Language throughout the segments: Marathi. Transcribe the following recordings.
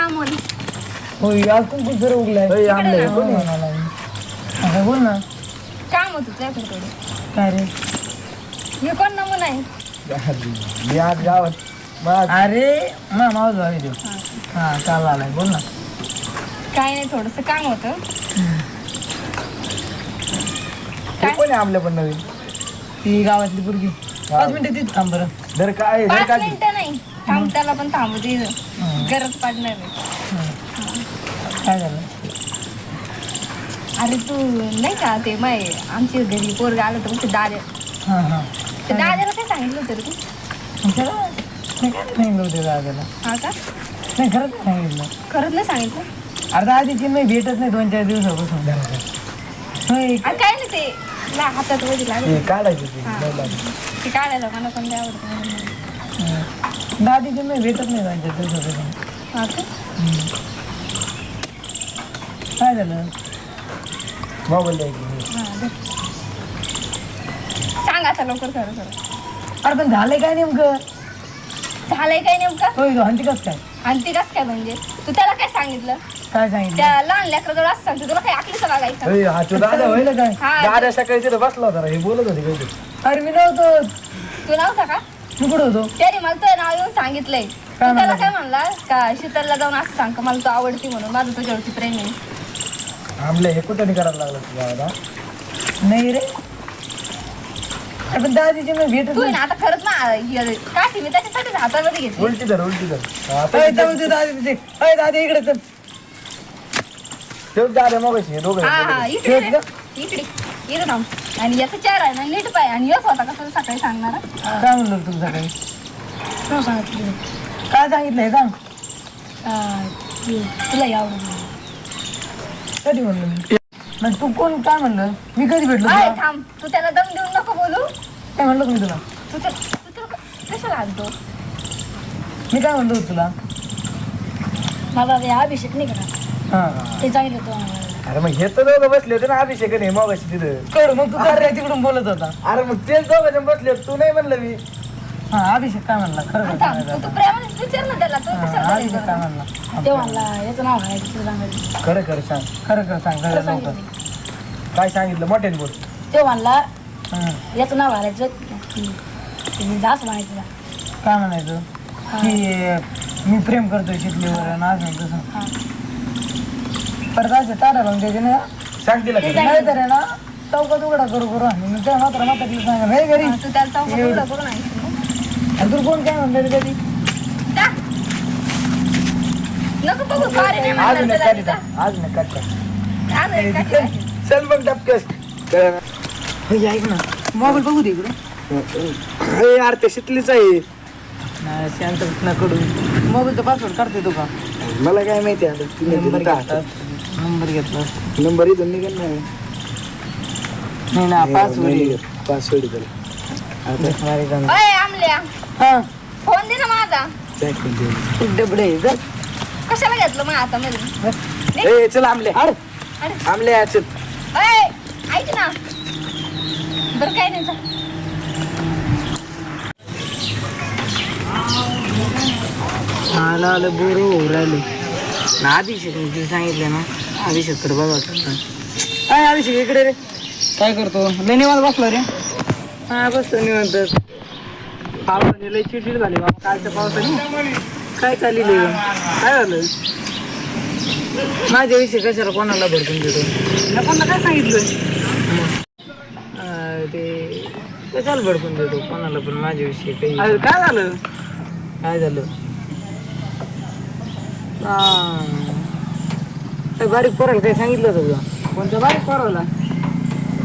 अमोल हो आज कुंकू जर उगलाय होय, आणलंय. हो, कोणी? मला. आता बोल ना. काम होतं तुझ्याकडे. काय रे? हे कोण नमुना आहे? मी आज गावात मग अरे मा मावस भावी देऊ हा. काल आलाय. बोल ना. काय नाही थोडस काम होतं. हे कोणी आमल्या पण नवीन? ती गावातली पोरगी. पाच मिनिटं तिथं थांब बरं. धर काय धर पाच काय मिनिटं नाही. थांब त्याला पण थांबू दे. गरज पडणार काय झालं? अरे तू नाही का ते माय आमच्या घरी पोरग आलं तर मग ते दाद्या हां हां. ते दाद्याला काय सांगितलं होतं रे तू? नाही काय सांगितलं होते दादाला? हा का? नाही खरंच नाही सांगितलं. खरंच नाही सांगितलं? अरे आधीची नाही भेटत नाही दोन चार दिवसापासून. अरे काय नाही ते ला हातात वधी लागेल. काढायचं ते. नाही काढायला मला पण आवडतं. म्हणून. दादीची नाही भेटत नाही चार दिवसापासून हा का? काय झालं? मोबाईल द्यायची हा दे. सांग आता लवकर खरं खरं. अरे पण झालंय काय नेमकं? झालंय काय नेमकं? तो हंती कस काय? आणि ते कसं काय म्हणजे? तू त्याला काय सांगितलं? काय सांगितलं? त्या लहान लेकराजवळ असं सांगतो तुला काय आखलीचं लागायचं होय, हा तो दादा होईल काय? हा दादा सकाळी तिथं बसला होता रे, हे बोलत होते काहीतरी. अरे मी नव्हतो. तू नव्हता का? मी कुठं होतो. त्याने मला तुझं नाव येऊन सांगितलंय. तू त्याला काय म्हणला? का शीतलला जाऊन असं सांग का मला तू आवडती म्हणून माझं तुझ्यावरती प्रेम आहे. आमले हे कुठं करायला लागलं तुझ्या गावाला नाही रे. अरे पण दादीची नाही भेटत तू आहे नाही. ना आता खरंच ना हे काठी मी त्याच्यासाठीच हातामध्ये घेतली. उलटी धर उलटी धर. आता अय, जाऊ दे दादी तिथे अय दादी इकडे चल. ठेव दादा मग हे दोघं हा हा. इकडे. इकडे इकडे थांब आणि याचा चेहरा आहे ना नीट पाय आणि यस होता का तुला सकाळी सांगणार काय म्हणलं तुमचं काही तुला सांगितलं काय सांगितलंय सांग ते तुला यावं कधी म्हणलं मी मग तू कोण काय म्हणलं मी कधी भेटलो थांब तू त्याला दम देऊन नको बोलू काय म्हणलं मी तुला तू त्या- तू त्याला कशाला आणतो मी काय म्हणलो होतो तुला मला ते अभिषेक नाही करा हा ते सांगितलं होतं. मला. अरे मग हे तर दोघं बसले होते ना अभिषेक आणि मग तिथं. कळ मग तू काय रे तिकडून बोलत होता. अरे मग तेच दोघं जण बसले होते, तू नाही म्हणलं मी. हा अभिषेक काय म्हणला? खरं खरं सांगायचं तू तू प्रेमाने विचार ना त्याला तू हा, कशाला अभिषेक काय बोलायचं? म्हणला? ते म्हणला याचं नाव आहे तुला सांगायचं. खरं खरं सांग. खरं खरं सांग खरं लवकर काय सांगितलं? मोठ्याने बोल. ते म्हणला हं. याचं नाव घालायचं दास म्हणायचं. काय म्हणायचं? की मी प्रेम करतोय शिकलीवर आणि असं नाही तसं. हा. परत असं तारा लावून द्यायचे ना सांग तिला घरी. नाही तर आहे ना चौकात उघडा करू करू आणि मग त्या मात्र मात्र सांगा नाही घरी तू त्याला चौकात उघडं करून आणशील ना. आणि कोण काय म्हणलं रे कधी. नको बघू सॉरी नाही आज नाही. टाक. आज नाही काढ टाक. आज नाही का तिला? चल मग टपकस? हो ऐक ना मोबाईल बघू दे इकडे हे यार ते शिकलीच आहे नाही शांत कडून मोबाईलचा पासवर्ड काढते तू का मला काय माहिती आता नंबर घेतला? नंबर घेतला असता. नंबर इथून निघेल ना नाही ना पासवर्ड पासवर्ड त्याला अय आमल्या. हा. फोन दे ना माझा. चॅक करून ठेव. तू डबडे जा. कशाला घेतलं मग आता मध्ये आमले अरे. आमले या, चल. अय ऐक ना. बरं काय नाही चल. आलं आलं बोर होऊ राहिले. ना अभिषेक ते सांगितलं ना अभिषेककडे बघा काय अभिषेक इकडे रे. काय करतो? लय निवांत बसला रे. हा बसतो निवांत. पावसाने लय चिडचिड झाली बाबा कालच्या पावसाने. काय चालली काय झालं? माझ्याविषयी कशाला कोणाला भडकून देतो? मी कोणाला काय सांगितलं ते कशाला भडकून देतो? कोणाला पण माझ्याविषयी काही. काय झालं? काय झालं? हा. बारीक पोराला काही सांगितलं होतं तुला कोणत्या बारीक पोराला?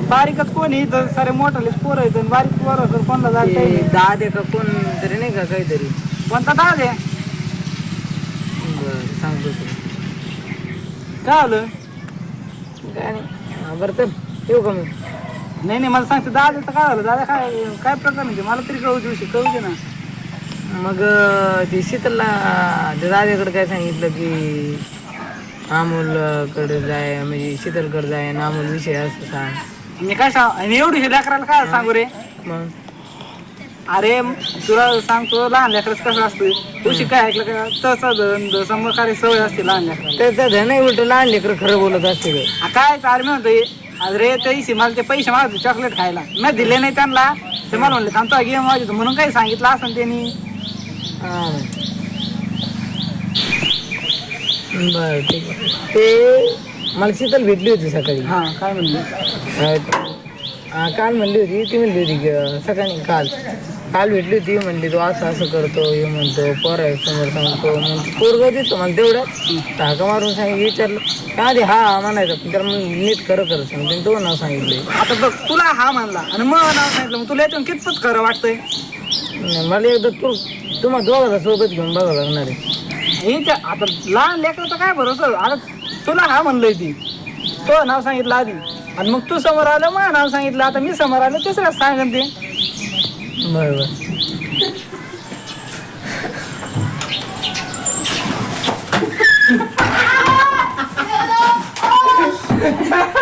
बारीकच कोणी तर सारे मोठाले पोर आहेत आणि बारीक पोर तर कोणाला जात ते दादे का कोण तरी नाही का काहीतरी? कोणता दाद आहे बरं सांगतो काय आलं? काय नाही. बरं तर येऊ का मी नाही नाही मला सांगते दादाचं काय झालं? दादा काय काय प्रकार म्हणजे मला तरी कळू दिवशी कळू दे ना. मग ते शीतलला त्या दाद्याकडे काय सांगितलं की अमोलकडे जाय म्हणजे शीतलकडे जाय आणि अमोल विषय असं सांग. मी काय सांग आणि एवढी लेकराला काय सांगू रे? मग? अरे तुला सांगतो लहान लेकरच कसं असतं तुझी काय ऐकलं का? तसं समकारी सवय असते लहान लेकराला. तर त्या नाही उलट लहान लेकर खरं बोलत असते. आ, काय चार मी म्हणतोय? अरे त्या दिवशी मला ते पैसे मागतो चॉकलेट खायला. मी दिले नाही त्यांना. ते मला म्हणले थांबतो गेम वाजतो म्हणून काही सांगितलं असं त्यांनी. हा. बरं ठीक आहे ते मला शीतल भेटली होती सकाळी. हा काय म्हणले? अं, हा, काल म्हणली होती ती म्हणली होती की, अं, सकाळी काल. काल भेटली होती म्हणली तू असं असं करतो हे म्हणतो पोर आहे समोर सांगतो. मग पोरग देतो मला तेवढं धाका मारून सांगितलं विचारलं. का आधी हा हा म्हणायचं पण त्याला मग नीट खरं खरं सांगतो तो नाव सांगितले. आता बघ तुला हा म्हणला आणि मग नाव सांगितलं. मग तुला याच्यावर कितपत खरं वाटतंय? मला एकदा तू तुम्हाला दोघाला सोबत घेऊन बघावं लागणार आहे. हिच्या आता लहान लेकराचं काय भरोसा? आता तुला हा म्हणलंय ती. तो नाव सांगितलं आधी. आणि मग तू समोर आलं मग नाव सांगितलं. आता मी समोर आलं तिसऱ्या सांगन ते. बरं बरं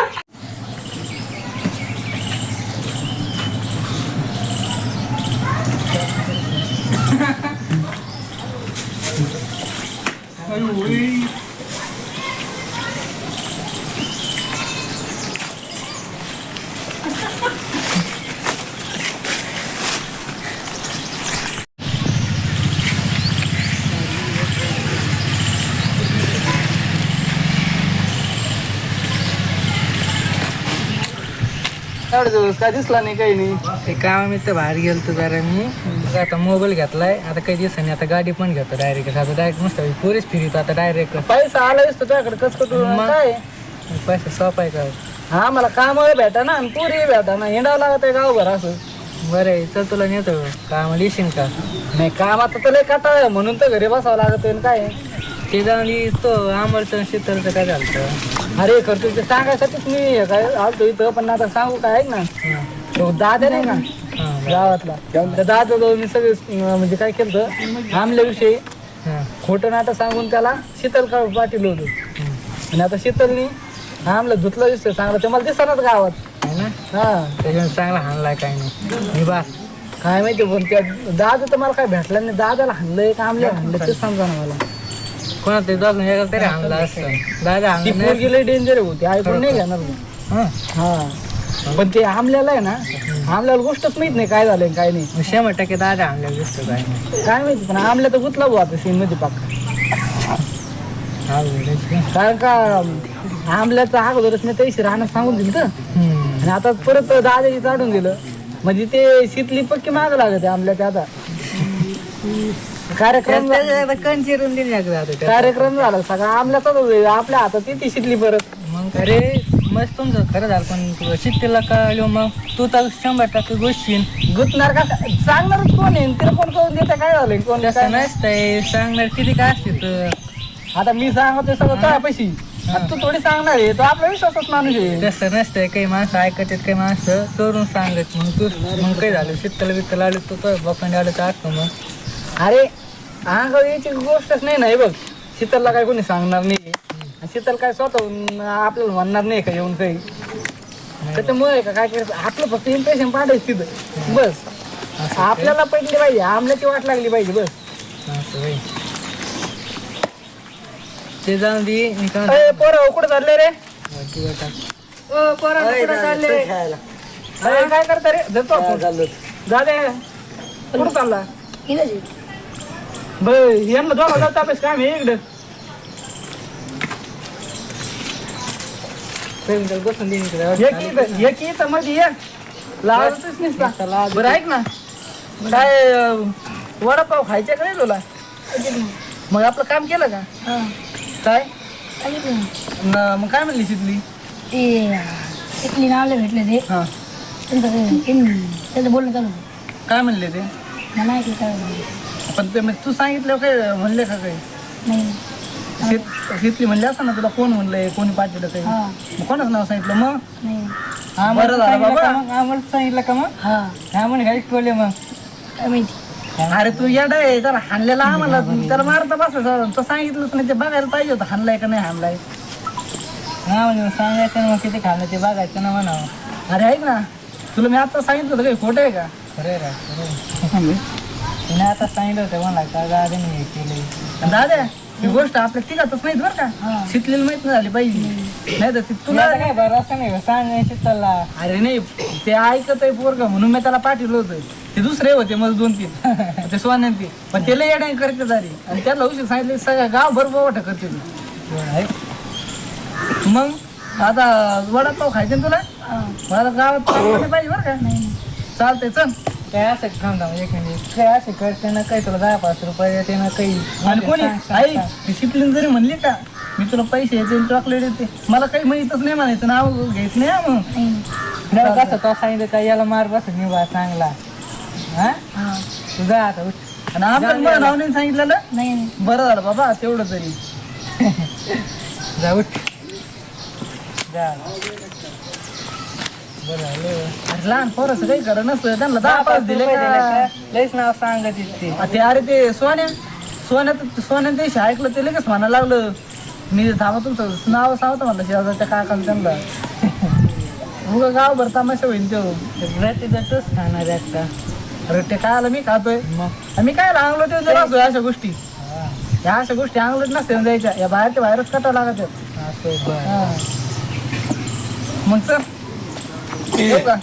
एवढे काय दिसला नाही काही नाही. ते तर बाहेर गेलतो जरा मी. आता मोबाईल घेतलाय आता काही दिवसांनी आता गाडी पण घेतो डायरेक्ट आता डायरेक्ट मस्त पोरीच फिरतो आता डायरेक्ट पैसा आला दिसतो तुझ्याकडे कस कटू मग? काय? पैसे सोप आहे का? हा मला काम भेटा ना आणि पुरी भेटा ना हिंडावं लागत आहे गावभर असं. बरं आहे चल तुला नेतो. कामाला येशील का? नाही काम आता तुला कटाळ आहे म्हणून तर घरी बसावं लागत आहे काय? ते जाऊन ये, तो आंबरचं शीतलचं काय झालं अरे करतो ते सांगायसाठीच मी हे काय आलतो इथं पण आता सांगू काय ऐक ना. तो दादा नाही का? गावातला. त्या दादा जवळ मी सगळे म्हणजे काय केलं आमल्याविषयी खोटं नाटक सांगून त्याला शीतल का पाठवलं होतं आणि आता शीतलनी आमला धुतलं दिसतं चांगलं. ते मला दिसणार गावात. ना? हा. त्याच्यानं चांगला हाणलाय काय नाही. मी बा काय माहिती पण त्या दादा तर मला काय भेटला नाही. दादाला हाणलंय का आमल्या हाणलं ते समजा ना मला. कोणा ते दोघं एका तरी हाणला असतं. दादा हाणलं डेंजर होती. ऐकून नाही घेणार हा. पण ते आमल्याला आहे ना आमल्याला गोष्टच माहीत नाही काय झालंय काय नाही शंभर टक्के दादा हाणलेलं दिसतं काय नाही काय माहिती पण आमल्या तर गुतला भाऊ आता सीन मध्ये पाक हा. कारण का आमल्याचं अगोदरच मी तैशी राहणं सांगून दिलं तर हम्म. आणि आता परत दादाची चाडून दिलं म्हणजे ते शीतली पक्की माग लागत आमल्याच्या आता कार्यक्रम त्यात आता कण चिरून दिली एकदा आता त्यात. कार्यक्रम झाला सगळा आमल्याचाच होता. आपल्या हातात ती शिकली परत मग अरे मस्त तुमचं खरं झालं पण तुला शिकतेला का मग. तू तर शंभर टक्के गोष्टीन गुतणार का? सांगणारच कोण आहे? तिला कोण करून देते काय झालं कोण काय? तसं नसतंय. सांगणार किती काय असते तर. आता मी सांगतोय सगळं काय पैसे आता तू थोडी सांगणार आहे. तो आपला विश्वासच माणूस आहे. तसं नसतंय. काही माणसं ऐकतात काही माणसं चोरून सांगत. मग तू मग काय झालं? शीतल बित्तल आलं तू तर बकंड आलं तर असतं मग. अरे अंगावर याची गोष्टच नाही ना हे बघ. शीतलला काय कोणी सांगणार नाही. शीतल काय स्वतःहून आपल्याला म्हणणार नाही का येऊन काही? त्याच्यामुळे का काय करायचं? आपलं फक्त इम्प्रेशन पाठायचं तिथं. बस. आपल्याला पडली पाहिजे. आमल्याची वाट लागली पाहिजे बस. ते जाऊन दे मी काय पोरं कुठं चालले रे. ओ पोरं कुठं चालले. अरे काय करता रे? जातो आपण. जा दे. कुठं चालला? बर यांना दोघा जात अभ्यास काय मी इकडं. बसून दे इकडे. एक इथं एक इथं मध्ये ये लावतच नसता बरं ऐक ना काय अं, वडापाव खायचे का नाही तुला मग आपलं काम केलं का हा काय न- मग काय म्हणली शिकली ते इथली नावले भेटले ते हा त्यांचं ते- त्यांनी- त्यांचं बोलणं चालू होतं. काय म्हणले ते मला ऐकलं काय झालं. पण ते मग तू सांगितलं काय म्हणले का काही शीत- शीतली म्हणले असं ना तुला कोण म्हणलंय? कोणी पाठवलं काही हा. मग कोणाचं नाव सांगितलं मग? नाही. बरं झालं बाबा. आम्हाला सांगितलं का मग? हा. हा म्हणे गाडी टोले मग. काय माहिती? अरे तू येडा आहे त्याला हाणलेला आम्हाला. त्याला मारता बसायचं तो सांगितलंच नाही ते बघायला पाहिजे होतं हाणलाय का नाही हाणलाय. हा म्हणजे मग सांगायचं ना मग किती खाल्लं ते बघायचं ना म्हणावं. अरे ऐक ना. तुला मी आता सांगितलं होतं काही खोटं आहे का? खरं आहे रा, खरं आहे. थांबे तिने आता सांगितलं होतं मला का गाडीने हे केलंय? दादा ही गोष्ट आपल्या तिघातच माहीत बरं का? शिकलेली माहीत नाही झाली पाहिजे नाही तर ती तुला काय बरं असं नाही सांगायची त्याला. अरे नाही ते ऐकत आहे पोरग म्हणून मी त्याला पाठवलं होतं. ते दुसरे होते मग दोन तीन. ते सोन्यान ते. पण त्याला येड्या करते झाली. आणि त्याला उशीर सांगितलं सगळं गाव भरपूर वाटत करते ते. मग आता वडापाव खायचे ना तुला? मला गावात पाहिजे बरं का? नाही. चालतंय चल. काय असं थांबता एक मिनिट काय असं करते ना काही तुला दहा पाच रुपये येते ना काही आणि कोणी? आई डिसिप्लिन जरी म्हणली का मी तुला पैसे येते चॉकलेट येते. मला काही माहितच नाही म्हणायचं नाव घ्यायचं नाही मग. कसं तो सांगितलं का याला मार बस मी बा चांगला. हा? तुझा आता उठ. आणि आपण मला नाव नाही सांगितलेलं? नाही. बरं झालं बाबा तेवढं तरी. जा उठ. जा. अरे लहान पोराचं काही खरं नसतं त्यांना दहा पाच दिले का? लयच नाव सांगत ते ते अरे ते सोन्या सोन्यात सोन्यात दिवशी ऐकलं ते लगेच म्हणायला लागलं मी थांबा तुमचं नाव सांगतो म्हणलं शेजारच्या काकाला त्यांना. उगा गाव भर तमाशा होईल तो. प्रतिगतच खाणार एकटा अरे ते काय आलं मी खातोय. मग? मी काय अंगलो ते जर असतो अशा गोष्टी. या अशा गोष्टी अंगलट नसते ना जायच्या. या बाहेरच्या बाहेरच कटावं लागत हा. मग चल. येऊ का